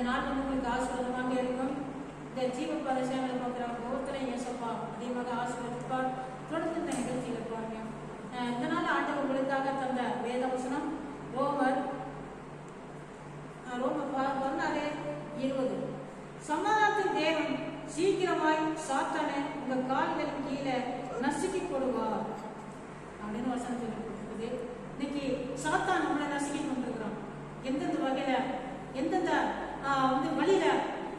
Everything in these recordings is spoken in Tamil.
உண்டாகட்டும் இந்த நாள் வந்து உங்களுக்கு ஆசீர்வாதமாக இருக்கும். இந்த ஜீவ பரிசயங்களை பார்க்குறாங்க ஒவ்வொருத்தரையும் இயேசப்பா அதிகமாக ஆசீர்வதிப்பார் தொடர்ந்து இந்த நிகழ்ச்சியில் பாருங்க இந்த நாள் ஆண்டவர் உங்களுக்காக தந்த வேத வசனம் ரோமர் ரோமர் பதினாறு இருபது. சமாதானத்தின் தேவன் சீக்கிரமாய் சாத்தானே உங்க கால்களின் கீழே நசுக்கி போடுவார் அப்படின்னு வசனம் சொல்லி இன்னைக்கு சாத்தான் நம்மளை நசுக்கி கொண்டிருக்கிறான். எந்தெந்த வகையில எந்தெந்த வந்து வழியில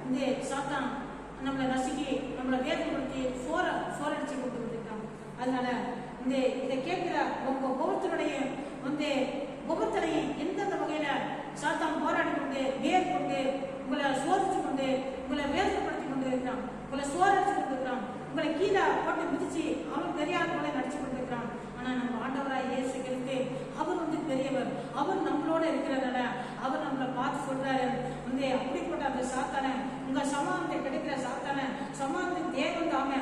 இந்த சாத்தான் நம்மளை நசுக்கி நம்மளை வேதப்படுத்தி சோர சோரடிச்சு கொண்டு இருக்கான் அதனால இந்த இதை கேட்கிற உங்க ஒவ்வொருத்தருடைய வந்து ஒவ்வொருத்தரையும் எந்தெந்த வகையில சாத்தான் போராடி கொண்டு வேர் கொண்டு உங்களை சோதிச்சு கொண்டு உங்களை வேதப்படுத்தி கொண்டு இருக்கிறான் உங்களை சோரடிச்சு கொண்டு இருக்கிறான் உங்களை கீழே போட்டு மிதிச்சு அவன் பெரியார் போல நடிச்சு கொண்டிருக்கிறான் ஆனா நம்ம ஆண்டவராய் இயேசு கிறிஸ்து அவர் வந்து பெரியவர் அவர் நம்மளோட இருக்கிறதுனால அவர் நம்மளை பார்த்து சொல்றாரு வந்து அப்படிப்பட்ட அந்த சாத்தானை உங்க சமாதானத்தை கிடைக்கிற சமாதி தேவன் தாமே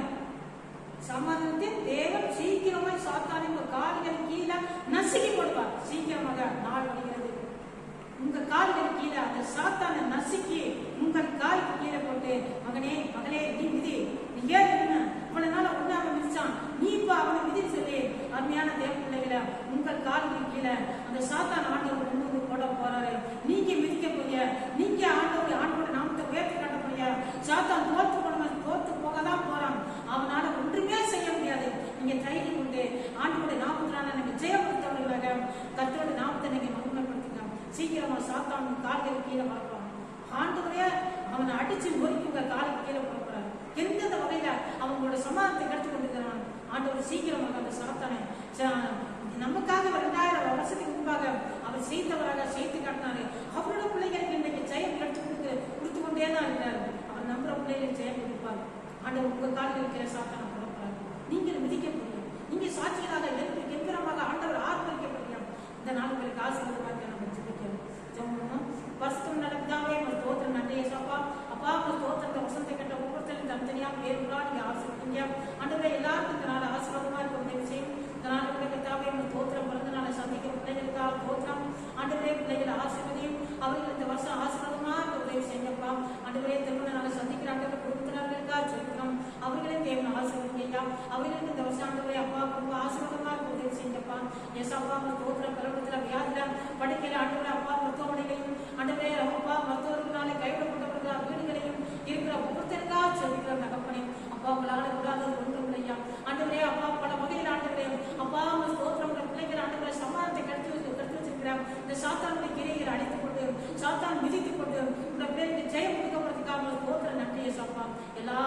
சமாதானத்தின் தேவன் சீக்கிரமாய் சாத்தானை உங்க கால்கள் கீழே நசுக்கி போடுவார். சீக்கிரமாக நாள் வருகிறது உங்க கால்கள் கீழே அந்த சாத்தான நசுக்கி உங்கள் காலுக்கு கீழே போட்டு மகனே மகளே நீ மிதி. நீ ஏன் என்ன? இவ்வளவு நாள் உன்னை அவன் மிதிச்சான். நீ இப்ப அவனை மிதி சொல்லி. அருமையான தேவ பிள்ளைகளை உங்கள் காலுக்கு கீழே அந்த சாத்தான் ஆண்டவர் கொண்டு வந்து போட போறாரு. நீ சாத்தான் கால்கள் கீழே வளர்ப்பான் ஆண்டவரே அவனை அடிச்சு நொறுக்கி உங்க காலுக்கு கீழே போடக்கூடாது எந்தெந்த வகையில அவங்களோட சமாதத்தை கற்றுக் கொண்டிருக்கிறான் ஆண்டவர் சீக்கிரமாக அந்த சாத்தானை நமக்காக ரெண்டாயிரம் வருஷத்துக்கு முன்பாக அவர் செய்தவராக செய்து காட்டினாரு. அவரோட எல்லாம் நேர்வுகளாக நீங்க ஆசிரிப்பீங்க அன்றுவரை எல்லாருக்கும் இந்த நாள் ஆசீர்வாதமா இருக்க உதவி செய்யும் இந்த நாள் கூட கத்தாவே உங்க தோத்திரம் பிறந்த நாளை சந்திக்க பிள்ளைகளுக்காக தோத்திரம் அன்றுவரே பிள்ளைகளை ஆசிர்வதையும். அவர்கள் இந்த வருஷம் ஆசீர்வாதமா இருக்க உதவி செய்யுங்கப்பா. அன்றுவரே திருமண நாளை சந்திக்கிறாங்க குடும்பத்தினர்களுக்காக சொல்லிக்கிறோம் அவர்களே தேவன் ஆசிர்வதிங்கய்யா. அவர்களுக்கு இந்த வருஷம் ஆண்டு அப்பா குடும்ப ஆசீர்வாதமா இருக்க உதவி செய்யுங்கப்பா. எஸ் அப்பா உங்க தோத்திரம் பிறகு வியாதில படுக்கையில ஆண்டு அப்பா மருத்துவமனையிலையும் அன்றுவரே அப்பா சாத்தான் மிதித்து கொண்டு உங்கள் பேருக்கு ஜெயம் கொடுக்கப்படுறதுக்காக உங்களுக்கு போன்ற நன்றியை சாப்பா எல்லா